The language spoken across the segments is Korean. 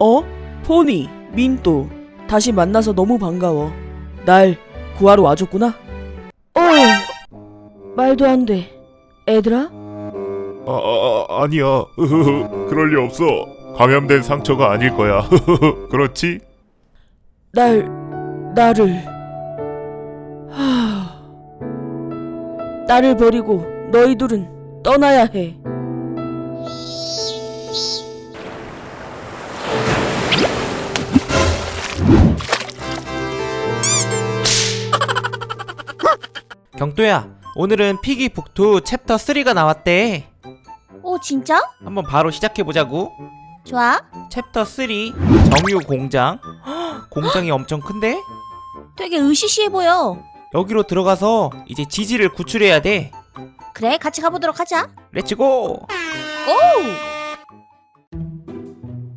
어? 포니, 민또. 다시 만나서 너무 반가워. 날 구하러 와줬구나? 어, 말도 안 돼. 애들아? 아, 아, 아, 아니야. 그럴 리 없어. 감염된 상처가 아닐 거야. 그렇지? 날, 나를. 하... 나를 버리고 너희들은 떠나야 해. 경도야, 오늘은 피기 북투 챕터 3가 나왔대. 오 진짜? 한번 바로 시작해 보자고. 좋아. 챕터 3 정유 공장. 헉, 공장이 엄청 큰데? 되게 으시시해 보여. 여기로 들어가서 이제 지지를 구출해야 돼. 그래 같이 가보도록 하자. 렛츠고! 고!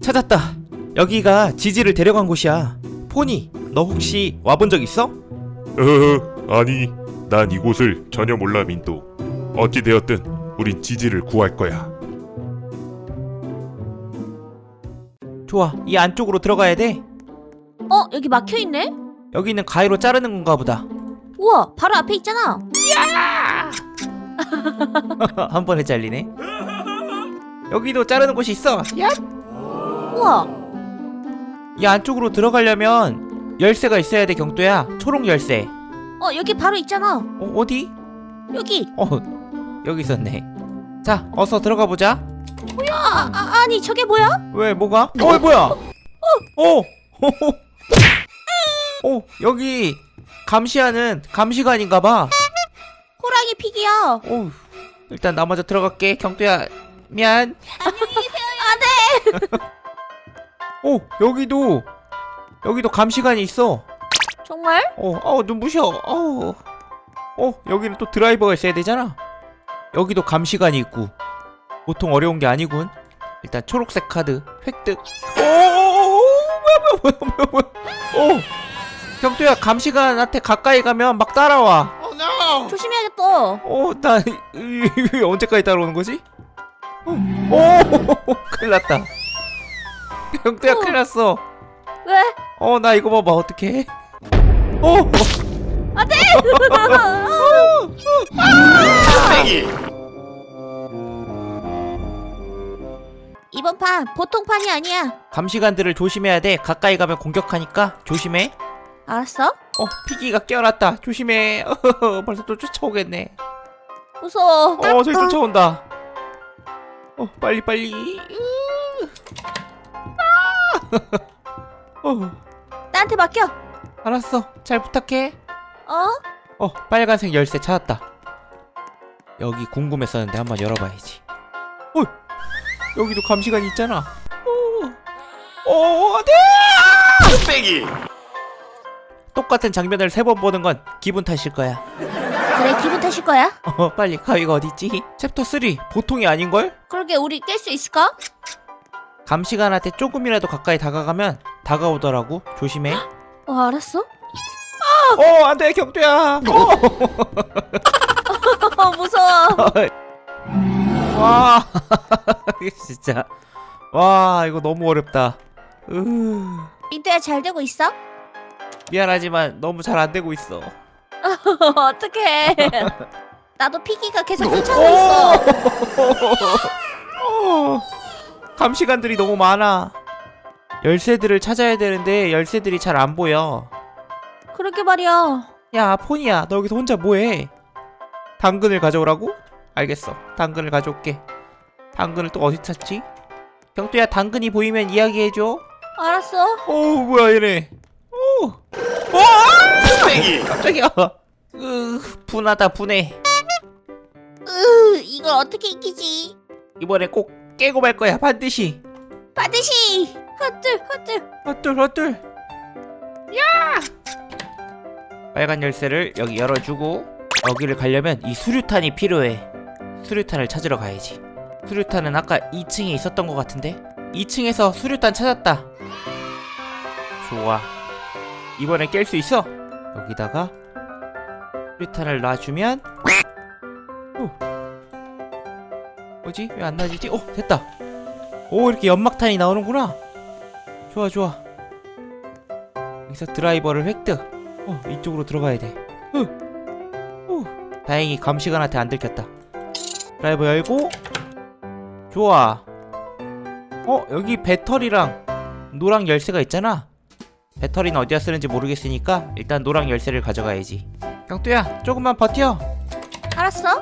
찾았다. 여기가 지지를 데려간 곳이야. 포니, 너 혹시 와본 적 있어? 으, 아니, 난 이곳을 전혀 몰라, 민또. 어찌 되었든 우린 지지를 구할 거야. 좋아, 이 안쪽으로 들어가야 돼. 어 여기 막혀 있네. 여기는 가위로 자르는 건가 보다. 우와 바로 앞에 있잖아. 한 번에 잘리네. 여기도 자르는 곳이 있어. 야! 우와 이 안쪽으로 들어가려면 열쇠가 있어야 돼, 경도야. 초록 열쇠. 어 여기 바로 있잖아. 어, 어디? 여기. 어, 여기 있었네. 자, 어서 들어가 보자. 아, 아 아니 저게 뭐야? 왜, 뭐가? 어, 뭐야? 어, 어, 여기 감시하는 감시관인가 봐. 호랑이 픽이야. 어, 일단 나 먼저 들어갈게. 경도야, 미안. 안녕히 계세요. 안 돼. 어, 여기도 여기도 감시관이 있어. 정말? 어, 어, 눈부셔. 어, 어, 여기는 또 드라이버가 있어야 되잖아. 여기도 감시관이 있고. 보통 어려운 게 아니군. 일단 초록색 카드 획득. 오, 오, 오, 뭐야, 뭐야, 뭐야, 뭐야, 뭐야. 어, 경도야, 감시관한테 가까이 가면 막 따라와. 조심해야겠다. 어, 나 언제까지 따라오는 거지? 어, 오, 큰일 났다. 경도야, 큰일 났어. 왜? 어, 나 이거 봐봐, 어떡해. 어, 어. 이번 판 보통 판이 아니야. 감시관들을 조심해야 돼. 가까이 가면 공격하니까 조심해. 알았어? 어, 피기가 깨어났다. 조심해. 벌써 또 쫓아오겠네. 무서워. 어, 저기 쫓아온다. 어, 빨리 빨리. 으. 아. 어, 나한테 맡겨. 알았어. 잘 부탁해. 어? 어, 빨간색 열쇠 찾았다. 여기 궁금했었는데 한번 열어봐야지. 어, 여기도 감시관이 있잖아. 어, 어, 안 돼! 빼기! 똑같은 장면을 세 번 보는 건 기분 탓일 거야. 그래 기분 탓일 거야. 어, 빨리 가위가 어디 있지? 챕터 3 보통이 아닌걸? 그러게 우리 깰 수 있을까? 감시관한테 조금이라도 가까이 다가가면 다가오더라고. 조심해. 어 알았어. 어, 안 돼, 경두야. 어 무서워. 와, 진짜. 와, 이거 너무 어렵다. 으, 민트야 잘 되고 있어? 미안하지만 너무 잘 안 되고 있어. 어떡해. 나도 피기가 계속 쫓아오고 있어. 어, 감시관들이 너무 많아. 열쇠들을 찾아야 되는데 열쇠들이 잘 안 보여. 그러게 말이야. 야, 폰이야. 너 여기서 혼자 뭐해? 당근을 가져오라고? 알겠어. 당근을 가져올게. 당근을 또 어디 찾지? 경두야, 당근이 보이면 이야기해줘. 알았어. 오, 뭐야, 얘네. 오! 와! 깜짝이야. 으, 분하다, 분해. 으 이걸 어떻게 이기지? 이번에 꼭 깨고 말 거야, 반드시. 반드시. 헛들 헛들. 헛둘, 헛둘. 야! 빨간 열쇠를 여기 열어주고, 여기를 가려면 이 수류탄이 필요해. 수류탄을 찾으러 가야지. 수류탄은 아까 2층에 있었던 것 같은데? 2층에서 수류탄 찾았다. 좋아. 이번에 깰수 있어. 여기다가 수류탄을 놔주면 오. 뭐지? 왜안 나지지? 어 됐다. 오 이렇게 연막탄이 나오는구나. 좋아 좋아. 여기서 드라이버를 획득. 어 이쪽으로 들어가야 돼. 후. 후. 다행히 감시관한테 안 들켰다. 드라이버 열고. 좋아. 어 여기 배터리랑 노랑 열쇠가 있잖아. 배터리는 어디다 쓰는지 모르겠으니까 일단 노랑 열쇠를 가져가야지. 경뚜야 조금만 버텨. 알았어?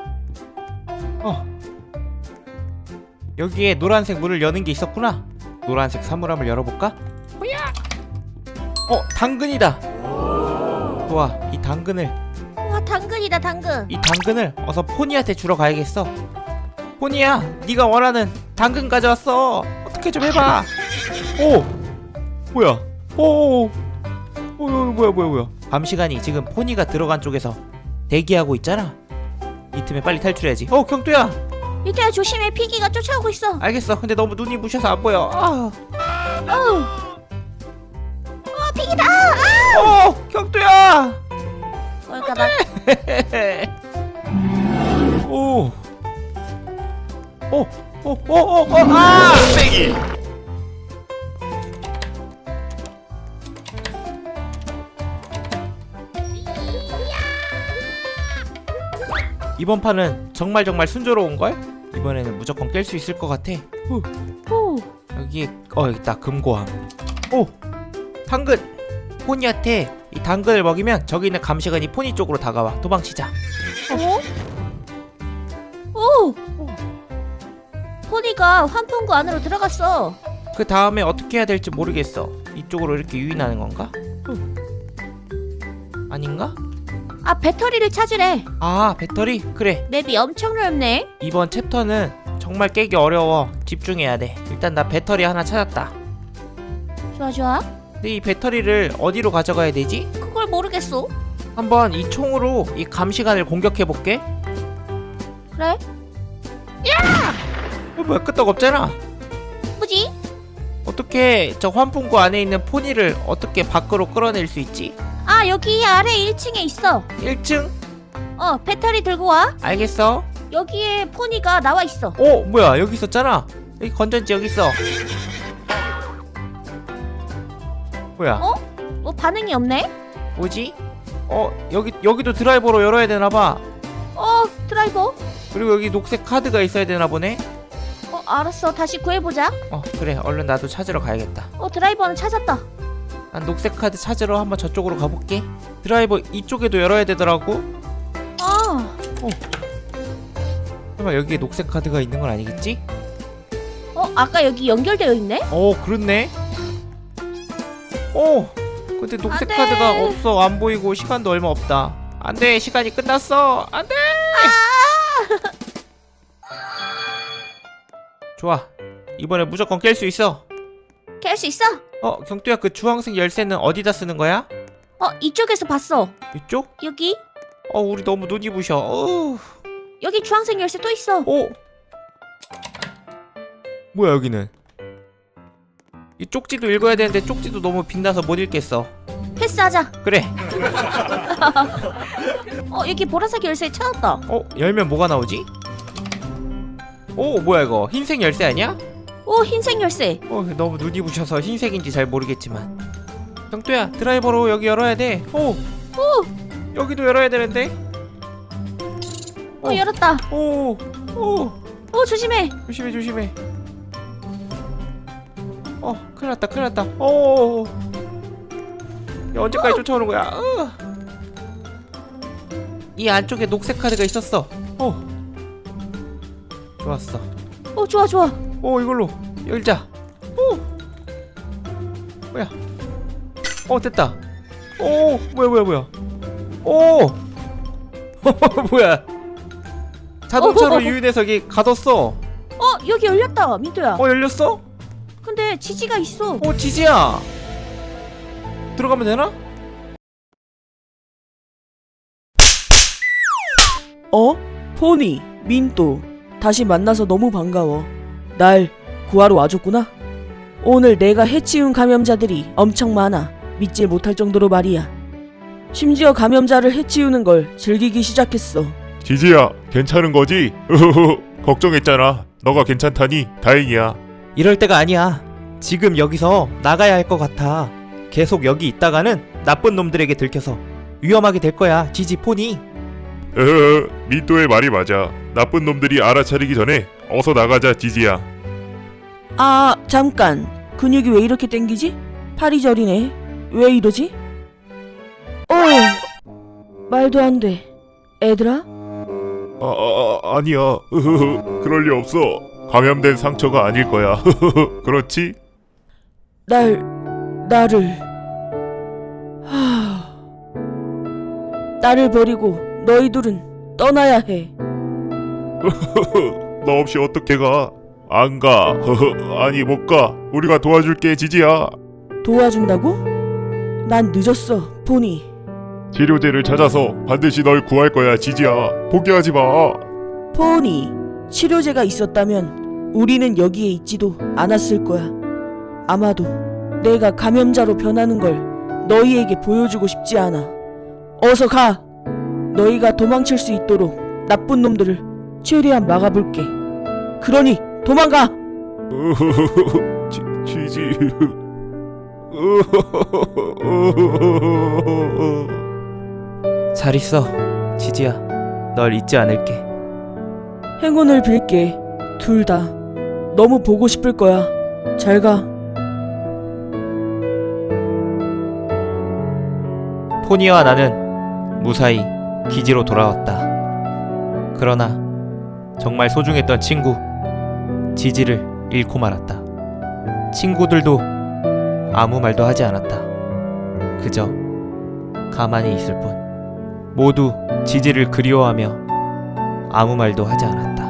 어. 여기에 노란색 문을 여는 게 있었구나 노란색 사물함을 열어볼까? 어 당근이다. 좋아 이 당근을. 와 당근이다 당근. 이 당근을 어서 포니한테 주러 가야겠어. 포니야 네가 원하는 당근 가져왔어. 어떻게 좀 해봐. 오 뭐야? 오 오, 오, 뭐야 뭐야 뭐야. 밤 시간이 지금 포니가 들어간 쪽에서 대기하고 있잖아. 이 틈에 빨리 탈출해야지. 어 경두야 민트야 조심해 피기가 쫓아오고 있어. 알겠어 근데 너무 눈이 부셔서 안 보여 아. 어우. 와 피기다. 어 경두야 나 오. 오, 오, 오, 오, 오, 아! 땡이. 이번 판은 정말 정말 순조로운 걸? 이번에는 무조건 깰 수 있을 것 같아. 후, 오. 여기 어 여기 있다 금고함. 오, 당근. 포니한테 이 당근을 먹이면 저기 있는 감시관이 포니 쪽으로 다가와. 도망치자. 오. 오. 포니가 환풍구 안으로 들어갔어. 그 다음에 어떻게 해야 될지 모르겠어. 이쪽으로 이렇게 유인하는 건가? 후. 아닌가? 아 배터리를 찾으래. 아 배터리 그래 맵이 엄청 넓네. 이번 챕터는 정말 깨기 어려워. 집중해야 돼. 일단 나 배터리 하나 찾았다. 좋아 좋아. 근데 이 배터리를 어디로 가져가야 되지? 그걸 모르겠어. 한번 이 총으로 이 감시관을 공격해 볼게. 그래? 어, 뭐야 끄떡 없잖아. 어떻게 저 환풍구 안에 있는 포니를 어떻게 밖으로 끌어낼 수 있지? 아 여기 아래 1층에 있어. 1층? 어 배터리 들고 와. 알겠어. 여기에 포니가 나와 있어. 어 뭐야 여기 있었잖아. 여기 건전지 여기 있어. 뭐야? 어? 뭐 반응이 없네? 뭐지? 어 여기 여기도 드라이버로 열어야 되나 봐. 어 드라이버. 그리고 여기 녹색 카드가 있어야 되나 보네. 어 알았어 다시 구해보자. 어 그래 얼른 나도 찾으러 가야겠다. 어 드라이버는 찾았다. 난 녹색 카드 찾으러 한번 저쪽으로 가볼게. 드라이버 이쪽에도 열어야 되더라고. 아. 설마 여기에 녹색 카드가 있는 건 아니겠지? 어 아까 여기 연결되어 있네? 어 그렇네. 어 근데 녹색 안 돼. 카드가 없어 안 보이고 시간도 얼마 없다. 안돼 시간이 끝났어 안돼. 좋아 이번에 무조건 깰 수 있어. 깰 수 있어? 어 경두야 그 주황색 열쇠는 어디다 쓰는 거야? 어 이쪽에서 봤어. 이쪽? 여기 어 우리 너무 눈이 부셔. 어. 여기 주황색 열쇠 또 있어. 어? 뭐야 여기는? 이 쪽지도 읽어야 되는데 쪽지도 너무 빛나서 못 읽겠어. 패스하자. 그래. 어 여기 보라색 열쇠 찾았다. 어 열면 뭐가 나오지? 오 뭐야 이거 흰색 열쇠 아니야? 오 흰색 열쇠. 어 너무 눈이 부셔서 흰색인지 잘 모르겠지만. 경두야 드라이버로 여기 열어야 돼. 오. 오. 여기도 열어야 되는데. 어 열었다. 오. 오. 오 조심해. 조심해 조심해. 어 큰일 났다 큰일 났다. 오. 야, 언제까지 쫓아오는 거야? 으. 이 안쪽에 녹색 카드가 있었어. 어. 좋았어. 오 좋아 좋아. 오 이걸로 열자. 오. 뭐야? 어 됐다. 오 뭐야 뭐야 뭐야. 오. 뭐야? 자동차로 어허허허. 유인해서 여기 가뒀어. 어 여기 열렸다 민토야. 어 열렸어? 근데 지지가 있어. 어 지지야 들어가면 되나? 어? 포니, 민또, 다시 만나서 너무 반가워. 날 구하러 와줬구나. 오늘 내가 해치운 감염자들이 엄청 많아. 믿질 못할 정도로 말이야. 심지어 감염자를 해치우는 걸 즐기기 시작했어. 지지야, 괜찮은 거지? 걱정했잖아. 너가 괜찮다니 다행이야. 이럴 때가 아니야 지금 여기서 나가야 할 것 같아. 계속 여기 있다가는 나쁜 놈들에게 들켜서 위험하게 될 거야, 지지 포니. 으, 민또의 말이 맞아. 나쁜 놈들이 알아차리기 전에 어서 나가자 지지야. 아, 잠깐. 근육이 왜 이렇게 땡기지? 팔이 저리네. 왜 이러지? 어, 말도 안 돼. 애들아? 아, 아, 아 아니야. 으흐흐, 그럴 리 없어. 감염된 상처가 아닐 거야. 그렇지? 날, 나를. 하... 나를 버리고 너희들은 떠나야 해. 너 없이 어떻게 가? 안 가. 아니 못 가. 우리가 도와줄게 지지야. 도와준다고? 난 늦었어, 보니. 치료제를 찾아서 반드시 널 구할 거야 지지야. 포기하지 마. 포니, 치료제가 있었다면 우리는 여기에 있지도 않았을 거야. 아마도 내가 감염자로 변하는 걸 너희에게 보여주고 싶지 않아. 어서 가! 너희가 도망칠 수 있도록 나쁜 놈들을 최대한 막아볼게. 그러니 도망가! 지, 지지. 잘 있어, 지지야. 널 잊지 않을게. 행운을 빌게. 둘 다. 너무 보고 싶을 거야. 잘 가. 포니와 나는 무사히 기지로 돌아왔다. 그러나 정말 소중했던 친구 지지를 잃고 말았다. 친구들도 아무 말도 하지 않았다. 그저 가만히 있을 뿐. 모두 지지를 그리워하며 아무 말도 하지 않았다.